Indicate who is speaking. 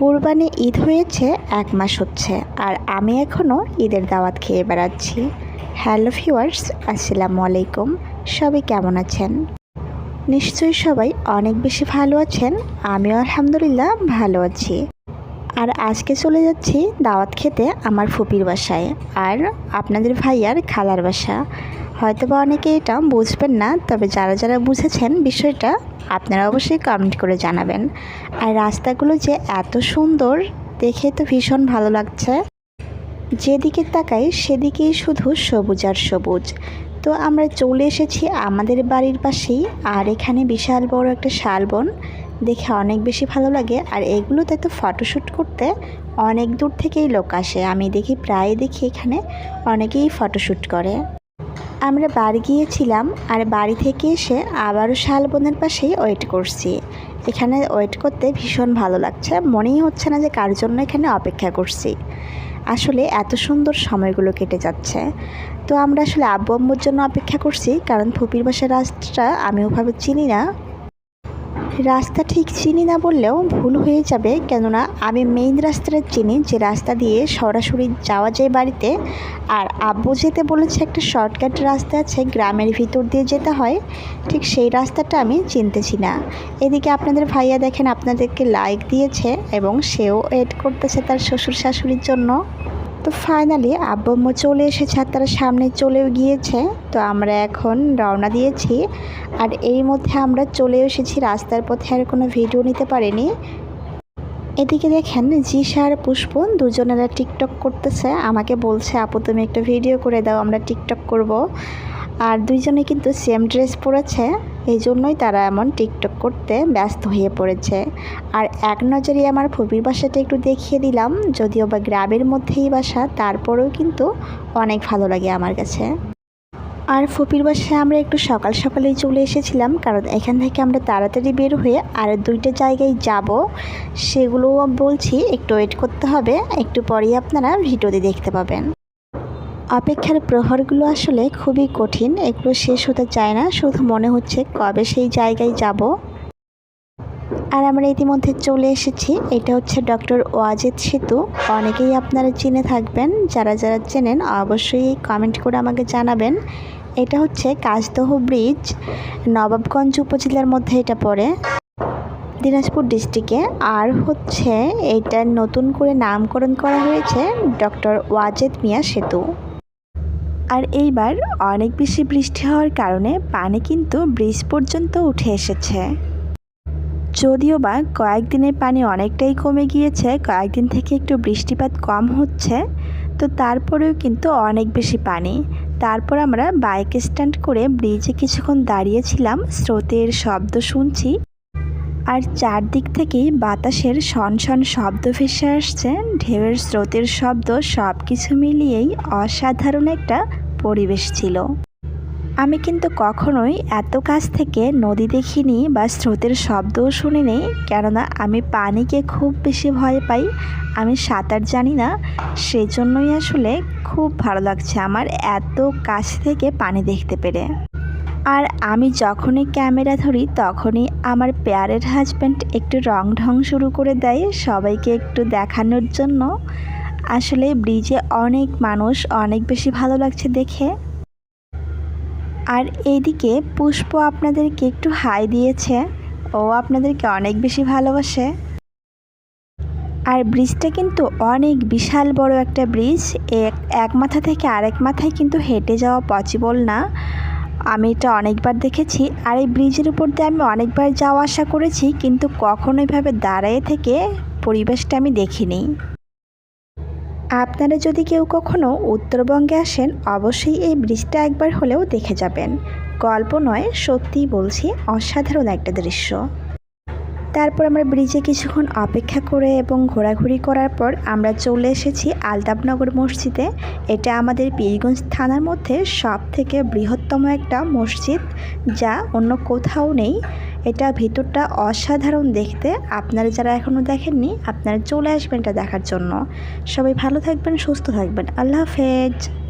Speaker 1: কোরবানি ঈদ হয়েছে, এক মাস হচ্ছে, আর আমি এখনও ঈদের দাওয়াত খেয়ে বেড়াচ্ছি। হ্যালো ভিউয়ার্স, আসসালামু আলাইকুম। সবাই কেমন আছেন? নিশ্চয়ই সবাই অনেক বেশি ভালো আছেন, আমিও আলহামদুলিল্লাহ ভালো আছি। আর আজকে চলে যাচ্ছি দাওয়াত খেতে আমার ফুপির বাসায়, আর আপনাদের ভাইয়ার খালার বাসা। হয়তো বা অনেকে এটা বুঝবেন না, তবে যারা যারা বুঝেছেন বিষয়টা, আপনারা অবশ্যই কমেন্ট করে জানাবেন। আর রাস্তাগুলো যে এত সুন্দর, দেখে তো ভীষণ ভালো লাগছে। যেদিকে তাকাই, সেদিকেই শুধু সবুজ আর সবুজ। তো আমরা চলে এসেছি আমাদের বাড়ির পাশেই, আর এখানে বিশাল বড় একটা শালবন দেখে অনেক বেশি ভালো লাগে। আর এগুলোতে তো ফটোশ্যুট করতে অনেক দূর থেকেই লোক আসে। আমি দেখি প্রায় দেখি এখানে অনেকেই ফটোশ্যুট করে। আমরা বাড়ি গিয়েছিলাম আর বাড়ি থেকে এসে আবারও শালবনের পাশেই ওয়েট করছি। এখানে ওয়েট করতে ভীষণ ভালো লাগছে। মনেই হচ্ছে না যে কার জন্য এখানে অপেক্ষা করছি। আসলে এত সুন্দর সময়গুলো কেটে যাচ্ছে। তো আমরা আসলে আব্বু আম্মুর জন্য অপেক্ষা করছি, কারণ ফুপির বাসার রাস্তাটা আমি ওভাবে চিনি না। রাস্তা ঠিক চিনি না বললেও ভুল হয়ে যাবে। কেননা, আমি মেইন রাস্তাটা চিনি, যে রাস্তা দিয়ে সরাসরি যাওয়া যায় বাড়িতে। আর আব্বু যেতে বলেছে একটা শর্টকাট রাস্তা আছে, গ্রামের ভিতর দিয়ে যেতে হয়। ঠিক সেই রাস্তাটা আমি চিনতেছি না। এদিকে আপনাদের ভাইয়া দেখেন, আপনাদেরকে লাইক দিয়েছে এবং সেও এড করতেছে তার শ্বশুর শাশুড়ির জন্য। তো ফাইনালি আব্বু চলে এসেছে আর তারা সামনে চলেও গিয়েছে। তো আমরা এখন রওনা দিয়েছি। আর এই মধ্যে আমরা চলে এসেছি। রাস্তার পথে আর কোনো ভিডিও নিতে পারিনি। এদিকে দেখেন জিসা আর পুষ্প দুজনেরা টিকটক করতেছে। আমাকে বলছে, আপু, তুমি একটা ভিডিও করে দাও, আমরা টিকটক করব। আর দুইজনে কিন্তু সেম ড্রেস পরেছে। এই জন্যই তারা এমন টিকটক করতে ব্যস্ত হয়ে পড়েছে। আর এক নজরে আমার ফুপির বাসাটা একটু দেখিয়ে দিলাম, যদিও বা গ্রামের মধ্যেই বাসা, তারপরেও কিন্তু অনেক ভালো লাগে আমার কাছে। আর ফুপির বাসায় আমরা একটু সকাল সকালেই চলে এসেছিলাম, কারণ এখান থেকে আমরা তাড়াতাড়ি বের হয়ে আর দুইটা জায়গায় যাব। সেগুলো বলছি, একটু ওয়েট করতে হবে, একটু পরেই আপনারা ভিডিওতে দেখতে পাবেন। অপেক্ষার প্রহরগুলো আসলে খুবই কঠিন, এগুলো শেষ হতে চায় না, শুধু মনে হচ্ছে কবে সেই জায়গায় যাব। আর আমরা ইতিমধ্যে চলে এসেছি, এটা হচ্ছে ডক্টর ওয়াজেদ সেতু। অনেকেই আপনারা চিনে থাকবেন, যারা যারা চেনেন অবশ্যই কমেন্ট করে আমাকে জানাবেন। এটা হচ্ছে কাজদহ ব্রিজ, নবাবগঞ্জ উপজেলার মধ্যে এটা পড়ে, দিনাজপুর ডিস্ট্রিক্টে। আর হচ্ছে এটা নতুন করে নামকরণ করা হয়েছে ডক্টর ওয়াজেদ মিয়া সেতু। আর এইবার অনেক বেশি বৃষ্টি হওয়ার কারণে পানি কিন্তু ব্রিজ পর্যন্ত উঠে এসেছে। যদিও বা কয়েকদিনের পানি অনেকটাই কমে গিয়েছে, কয়েকদিন থেকে একটু বৃষ্টিপাত কম হচ্ছে, তো তারপরেও কিন্তু অনেক বেশি পানি। তারপর আমরা বাইক স্ট্যান্ড করে ব্রিজে কিছুক্ষণ দাঁড়িয়েছিলাম, স্রোতের শব্দ শুনছি। আর চারদিক থেকেই বাতাসের শন শব্দ ভেসে আসছে, ঢেউয়ের স্রোতের শব্দ সব কিছু মিলিয়েই অসাধারণ একটা পরিবেশ ছিল। আমি কিন্তু কখনোই এত কাছ থেকে নদী দেখিনি বা স্রোতের শব্দও শুনিনি কেননা আমি পানিকে খুব বেশি ভয় পাই। আমি সাঁতার জানি না, সেজন্যই আসলে খুব ভালো লাগছে আমার এত কাছ থেকে পানি দেখতে পেরে। আর আমি যখনই ক্যামেরা ধরি, তখনই আমার পেয়ারের হাজব্যান্ড একটু রং ঢং শুরু করে দেয় সবাইকে একটু দেখানোর জন্য। আসলে ব্রিজে অনেক মানুষ, অনেক বেশি ভালো লাগছে দেখে। আর এইদিকে পুষ্প আপনাদেরকে একটু হাই দিয়েছে। ও আপনাদেরকে অনেক বেশি ভালোবাসে। আর ব্রিজটা কিন্তু অনেক বিশাল বড় একটা ব্রিজ। এক এক মাথা থেকে আরেক মাথায় কিন্তু হেঁটে যাওয়া পসিবল না। আমি এটা অনেকবার দেখেছি। আর এই ব্রিজের উপর দিয়ে আমি অনেকবার যাওয়া আসা করেছি, কিন্তু কখনো এভাবে দাঁড়ায়ে থেকে পরিবেশটা আমি দেখিনি। আপনারা যদি কেউ কখনও উত্তরবঙ্গে আসেন, অবশ্যই এই ব্রিজটা একবার হলেও দেখে যাবেন। গল্প নয়, সত্যিই বলছি, অসাধারণ একটা দৃশ্য। তারপর আমরা ব্রিজে কিছুক্ষণ অপেক্ষা করে এবং ঘোরাঘুরি করার পর আমরা চলে এসেছি আলতাবনগর মসজিদে। এটা আমাদের পীরগঞ্জ থানার মধ্যে সব থেকে বৃহত্তম একটা মসজিদ, যা অন্য কোথাও নেই। এটা ভিতরটা অসাধারণ দেখতে। আপনারা যারা এখনও দেখেননি, আপনারা চলে আসবেন এটা দেখার জন্য। সবাই ভালো থাকবেন, সুস্থ থাকবেন। আল্লাহ হাফেজ।